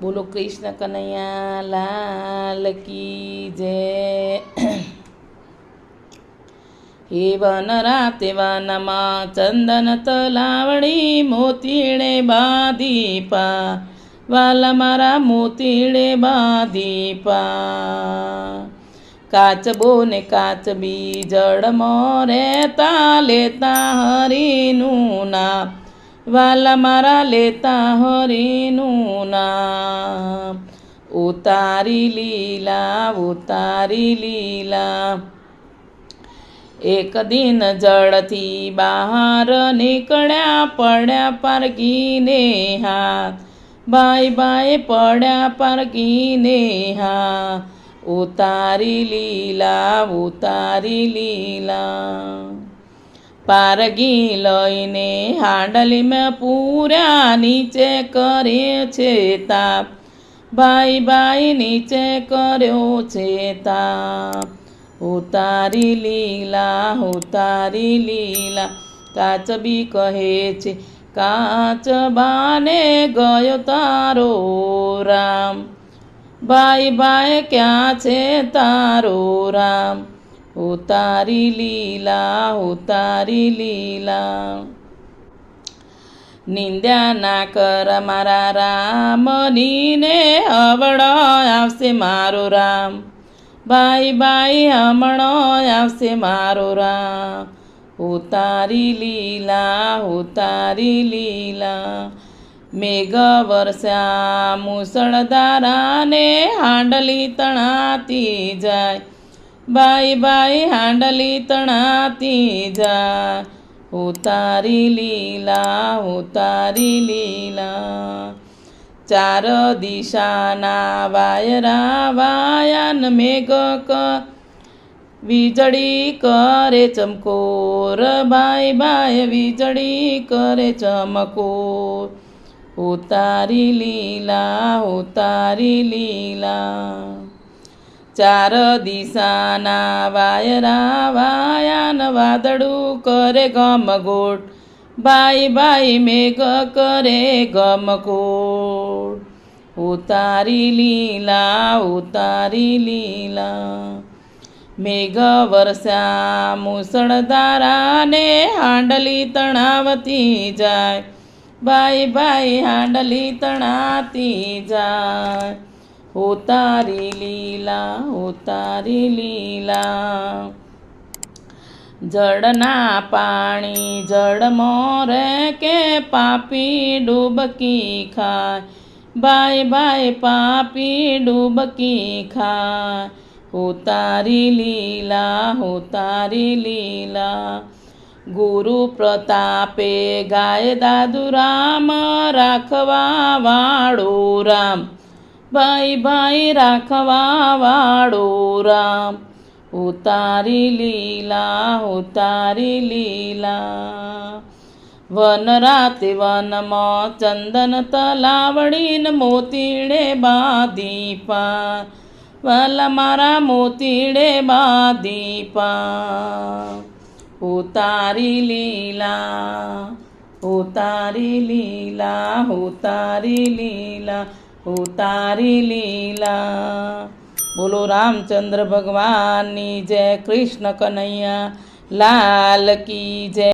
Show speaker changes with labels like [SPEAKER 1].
[SPEAKER 1] બોલો કૃષ્ણ કનૈયા, લાલ કી જય. હે વન રાતે વનમાં ચંદન તલાવડી મોતીણે બાધી પા વાલા મારા મોતીણે બાંધી પા કાચબો ને કાચબી જળમાં રહેતા લેતા હરીનું નામ. વાલા મારા લેતા હરીનું નામ. ઉતારી લીલા ઉતારી લીલા. એક દિન જળથી બહાર નીકળ્યા, પડ્યા પારગીને હાથ. બાય બાય પડ્યા પારગીને હા ઉતારી લીલા ઉતારી લીલા. પારગી લઈને હાંડલીમાં પૂરા નીચે કરે છે તાપ. ભાઈ ભાઈ નીચે કર્યો છે તાપ. ઉતારી લીલા ઉતારી લીલા, કાચબી કહે છે કાચબાને ગયો તારો રામ. ભાઈ ભાઈ ક્યાં છે તારો રામ? ઉતારી લીલા ઉતારી લીલા. નિંદ્યા ના કર મારા રામની ને હવડો આવશે મારો રામ. ભાઈ ભાઈ હમણો આવશે મારો રામ. ઉતારી લીલા ઉતારી લીલા. મેઘ વર્ષા, મુસળધારાને હાંડલી તણાતી જાય. બાઈ બાઈ હાંડલી તણાતી જાય ઉતારી લીલા ઉતારી લીલા ચાર દિશાના વાયરા વાયાન મેઘ ક વીજળી કરે ચમકોર બાય બાય વીજળી કરે ચમકોર ઉતારી લીલા ઉતારી લીલા ચાર દિશાના વાયરા વાયાન વાદળું કરે ગમગોટ ભાઈ ભાઈ મેઘ કરે ગમકોટ ઉતારી લીલા ઉતારી લીલા. મેઘ વરસ્યા મુસળધારાને હાંડલી તણાવતી જાય. ભાઈ ભાઈ હાંડલી તણાતી જાય. ઉતારી લીલા ઉતારી લીલા. જળના પાણી જળમાં રે કે પાપી ડૂબકી ખાય? બાય બાય પાપી ડૂબકી ખાય. ઉતારી લીલા ઉતારી લીલા. ગુરુ પ્રતાપે ગાય દાદુ રામ, રાખવા વાળો રામ. ભાઈ ભાઈ રાખવા વાળો રામ. ઉતારી લીલા ઉતારી લીલા. વન રાતે વનમાં ચંદન તલાવડીન મોતીડે બાંધી પા વાલા મારા મોતીડે બાંધી પા ઉતારી લીલા ઉતારી લીલા ઉતારી લીલા. ઉતારી લીલા. બોલો રામચંદ્ર ભગવાનની જય કૃષ્ણ કનૈયા. લાલ કી જય.